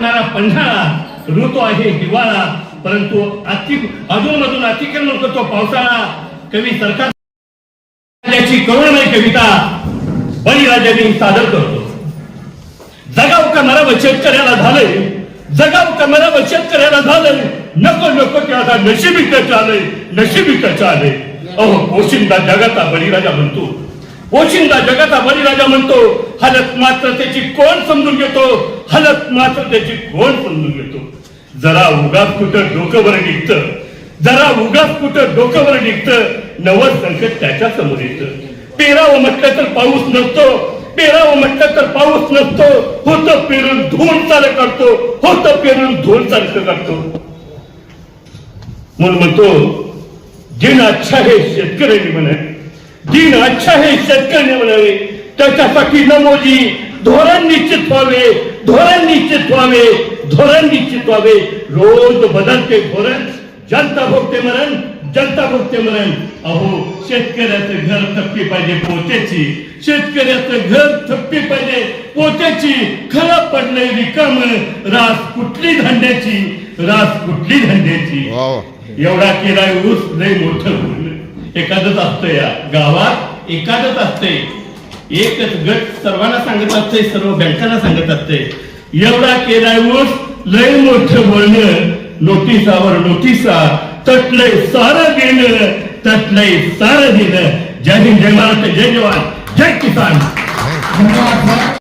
येणारा पन्हाळा ऋतू आहे हिवाळा. परंतु अति अधूनमधून अतिक्रमण करतो पावसाळा. कवी सरकार त्याची करुणमय कविता बळीराजाने सादर करतो. जगाव का मराव शेतकऱ्याला झालंय. जगाव का मराव शेतकऱ्याला झालंय. नको नको ते आता नशिबी कच आलंय नशिबी कच आलंय अहो पोशिंदा जगाचा बळीराजा म्हणतो. पोशिंदा जगाचा बळीराजा म्हणतो. हलत मात्र त्याची कोण समजून घेतो? हलत मात्र त्याची कोण समजून घेतो? जरा उगाच कुठं डोकंवर निघत. निघतं जरा उगाच कुठं डोकंवर निघत. निघतं नवं संकट त्याच्यासमोर येतं. पेरावं म्हटलं तर पाऊस नसतो. पेरावं म्हटलं तर पाऊस नसतो. होतं पेरून धूळ चाल काढतो. होतं पेरून धूळ चाल काढतो. म्हणून म्हणतो दिन अच्छा हे शेतकऱ्यांनी म्हणावे. दिन अच्छा हे शेतकऱ्यांनी म्हणावे. त्याच्यासाठी नमोजी धोरण निश्चित व्हावे धोरण निश्चित व्हावे धोरण निश्चित व्हावे. रोज बदलते धोरण जनता भोगते मरण जनता भोगते मरण. अहो शेतकऱ्याचं घर थप्पी पाहिजे पोत्याची. शेतकऱ्याचं घर थप्पी पाहिजे पोत्याची. खरं पडलंय रिकाम रास कुठली धंद्याची रास कुठली धंद्याची. एवढा केलाय ऊस लय मोठं एखादच असतं या गावात एखादच असते एकच गट सर्वांना सांगत असते सर्व बँकांना सांगत असते एवढा केलाय ऊस लय मोठं बोलणं नोटिसावर नोटिसा तटलंय सारं देणं तटलंय सारं देणं. जय हिंद जय महाराष्ट्र जय जवान जय किसान. धन्यवाद.